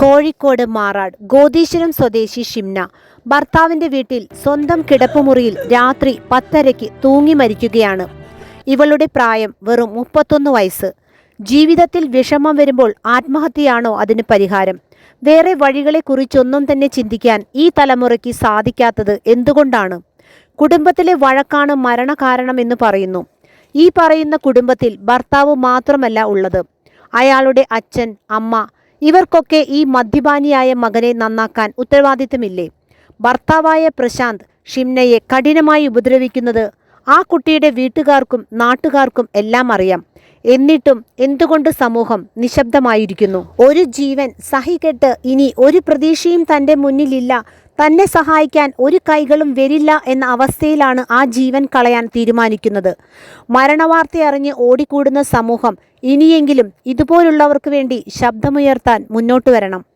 കോഴിക്കോട് മാറാട് ഗോതീശ്വരം സ്വദേശി ഷിംന. ഭർത്താവിന്റെ വീട്ടിൽ സ്വന്തം കിടപ്പുമുറിയിൽ രാത്രി പത്തരയ്ക്ക് തൂങ്ങി മരിക്കുകയാണ്. ഇവളുടെ പ്രായം വെറും മുപ്പത്തൊന്ന് വയസ്സ്. ജീവിതത്തിൽ വിഷമം വരുമ്പോൾ ആത്മഹത്യയാണോ അതിന് പരിഹാരം? വേറെ വഴികളെക്കുറിച്ചൊന്നും തന്നെ ചിന്തിക്കാൻ ഈ തലമുറയ്ക്ക് സാധിക്കാത്തത് എന്തുകൊണ്ടാണ്? കുടുംബത്തിലെ വഴക്കാണ് മരണകാരണമെന്ന് പറയുന്നു. ഈ പറയുന്ന കുടുംബത്തിൽ ഭർത്താവ് മാത്രമല്ല ഉള്ളത്. അയാളുടെ അച്ഛൻ അമ്മ ഇവർക്കൊക്കെ ഈ മദ്യപാനിയായ മകനെ നന്നാക്കാൻ ഉത്തരവാദിത്തമില്ലേ? ഭർത്താവായ പ്രശാന്ത് ഷിംനയെ കഠിനമായി ഉപദ്രവിക്കുന്നത് ആ കുട്ടിയുടെ വീട്ടുകാർക്കും നാട്ടുകാർക്കും എല്ലാം അറിയാം. എന്നിട്ടും എന്തുകൊണ്ട് സമൂഹം നിശബ്ദമായിരിക്കുന്നു? ഒരു ജീവൻ സഹികെട്ട് ഇനി ഒരു പ്രതീക്ഷയും തന്റെ മുന്നിലില്ല തന്നെ സഹായിക്കാൻ ഒരു കൈകളും വരില്ല എന്ന അവസ്ഥയിലാണ് ആ ജീവൻ കളയാൻ തീരുമാനിക്കുന്നത്. മരണവാർത്ത അറിഞ്ഞ് ഓടിക്കൂടുന്ന സമൂഹം ഇനിയെങ്കിലും ഇതുപോലുള്ളവർക്ക് വേണ്ടി ശബ്ദമുയർത്താൻ മുന്നോട്ട് വരണം.